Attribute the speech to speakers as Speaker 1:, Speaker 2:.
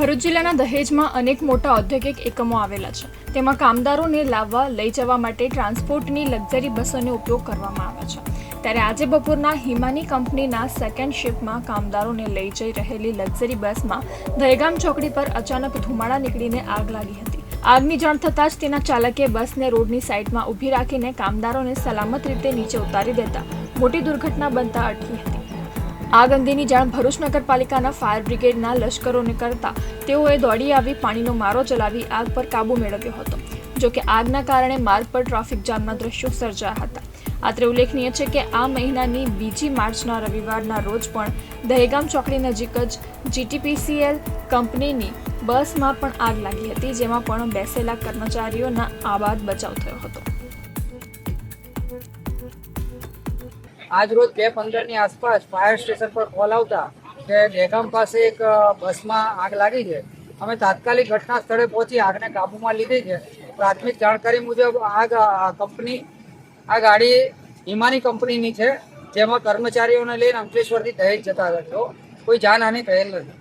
Speaker 1: ભરૂચ જિલ્લાના દહેજમાં અનેક મોટા ઔદ્યોગિક એકમો આવેલા છે. તેમાં કામદારોને લાવવા, લઈ જવા માટે ટ્રાન્સપોર્ટની લક્ઝરી બસોનો ઉપયોગ કરવામાં આવે છે. ત્યારે આજે બપોરના હિમાની કંપનીના સેકન્ડ શિફ્ટમાં કામદારોને લઈ જઈ રહેલી લક્ઝરી બસમાં દહેગામ ચોકડી પર અચાનક ધુમાડા નીકળીને આગ લાગી હતી. આગની જાણ થતાં જ તેના ચાલકે બસને રોડની સાઈડમાં ઊભી રાખીને કામદારોને સલામત રીતે નીચે ઉતારી દેતા મોટી દુર્ઘટના બનતા અટકી હતી. આગ અંગેની જાણ ભરૂચ નગરપાલિકાના ફાયર બ્રિગેડના લશ્કરોને કરતા તેઓએ દોડી આવી પાણીનો મારો ચલાવી આગ પર કાબુ મેળવ્યો હતો, જો કે આગના કારણે માર્ગ પર ટ્રાફિક જામના દ્રશ્યો સર્જાયા હતા. અત્રે ઉલ્લેખનીય છે કે આ મહિનાની બીજી માર્ચના રવિવારના રોજ પણ દહેગામ ચોકડી નજીક જ જીટીપીસીએલ કંપનીની બસમાં પણ આગ લાગી હતી, જેમાં પણ બેસેલા કર્મચારીઓના આબાદ બચાવ થયો હતો.
Speaker 2: આજ રોજ બે પંદરની આસપાસ ફાયર સ્ટેશન પર કોલ આવતા કે દહેગામ પાસે એક બસમાં આગ લાગી છે. અમે તાત્કાલિક ઘટના સ્થળે પહોંચી આગને કાબૂમાં લીધી છે. પ્રાથમિક જાણકારી મુજબ આગ કંપની, આ ગાડી હિમાની કંપનીની છે, જેમાં કર્મચારીઓને લઈને અંકલેશ્વરથી દહેજ જતા હતા કોઈ જાનહાનિ થયેલ નથી.